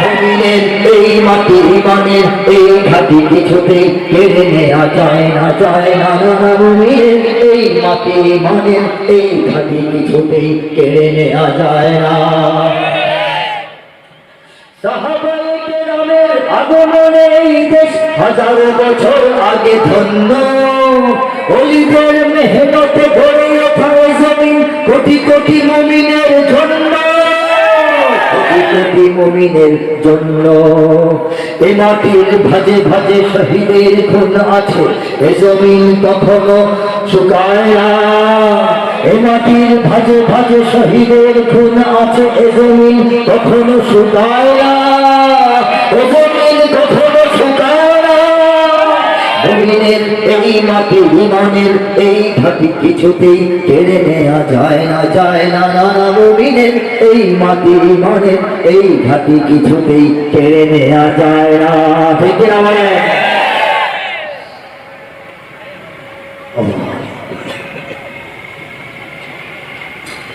জমিনের এই মাটি ইমানের এই ঘাটি কিছুতে কেড়ে নেওয়া যায় না যায় না না জমিনের এই মাটি ইমানের এই ঘাটি কিছুতেই কেড়ে নেওয়া যায় না। আগমনে এই দেশ হাজারো বছর আগে ধন্য। অলিদের মেহনতে গড়ে ওঠা জমিন কোটি কোটি মুমিনের জন্য কোটি মুমিনের জন্য। এ মাটির ভাজে ভাজে শহীদের খুন আছে, এ জমিন কখনো শুকায় এ মাটির ভাজে ভাজে শহীদের খুন আছে, এ জমিন শুকায় জমিনের এই মাটি ইমানের এই ঘাটি কিছুতেই কেড়ে নেওয়া যায় না যায় না না না জমিনের এই মাটি ইমানের এই ঘাটি কিছুতেই কেড়ে নেওয়া যায় না। ঠিক না মানে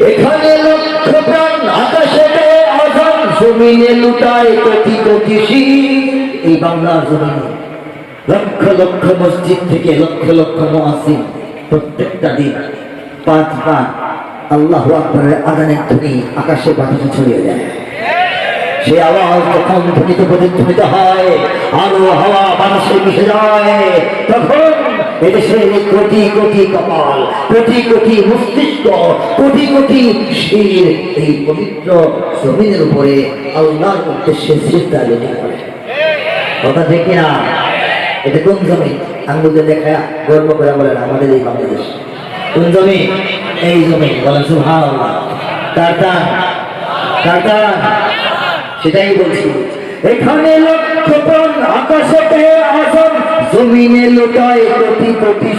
এখানে লক্ষ প্রাণ আকাশে আজান জমিনে লুটায় কোটি কোটি এই বাংলার জমিনে লক্ষ লক্ষ মসজিদ থেকে লক্ষ লক্ষ মহাসিন প্রত্যেকটা দিন পাঁচবার আল্লাহ আকবরের আজানের ধ্বনি আকাশে বাতাসে ছড়িয়ে যায়। সে আওয়াজ যখন ধ্বনিত প্রতিধ্বনিত হয়, আলো হাওয়া বাতাসে মিশে যায়, তখন এদেশের কোটি কোটি কপাল, কোটি কোটি মস্তিষ্ক, কোটি কোটি শির এই পবিত্র জমিনের উপরে আল্লাহর উদ্দেশ্যে লেগে করে। কথা ঠিক না এটা কোন জমি? আঙ্গুলে দেখা, গর্ব করে বলেন, আমাদের এই বাংলাদেশ। কোন জমি? এই জমি, বলেন সুহান টাটা টাটা সেটাই বলছি। এখানে লক্ষ প্রাণ আকাশে আসন জমিনে লোটায় কোটি কোটি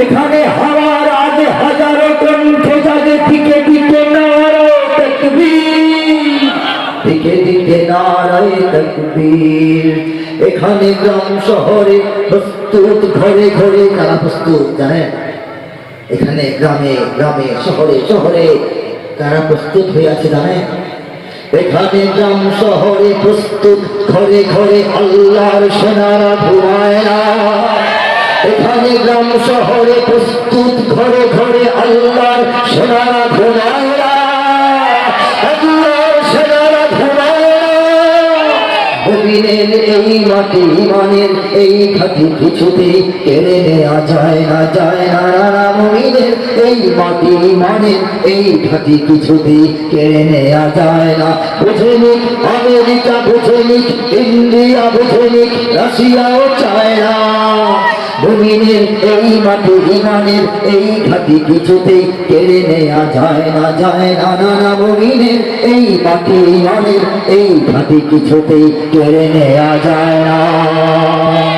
এখানে হাওয়ার আগে হাজারো কণ্ঠ জাগে থেকে দিতে নারো তকবীর। দিকে দিকে নারায় এখানে গ্রাম শহরে প্রস্তুত, ঘরে ঘরে কারা প্রস্তুত জানেন? এখানে গ্রামে গ্রামে, শহরে শহরে কারা প্রস্তুত হয়ে আছে জানেন? এখানে গ্রাম শহরে প্রস্তুত, ঘরে ঘরে আল্লাহর সেনারা ঘুমায় না। এখানে গ্রাম শহরে প্রস্তুত, ঘরে ঘরে আল্লাহর সেনারা ঘুমায় জমিনের এই মাটি ইমানের এই ঘাটি কিছুতেই কেড়ে নেওয়া যায় না যায় না মমিনের, এই মাটি ইমানের এই ঘাটি কিছুতেই কেড়ে নেওয়া যায় না। বুঝেনি আমেরিকা বুঝেনি ইন্ডিয়া বুঝেনি রাশিয়াও চায় না। জমিনের এই মাটি, ইমানের এই ঘাটি কিছুতেই কেড়ে নেয়া যায় না যায় না নানা মুমিনের এই মাটি, ইমানের এই ঘাটি কিছুতেই কেড়ে নেয়া যায় না।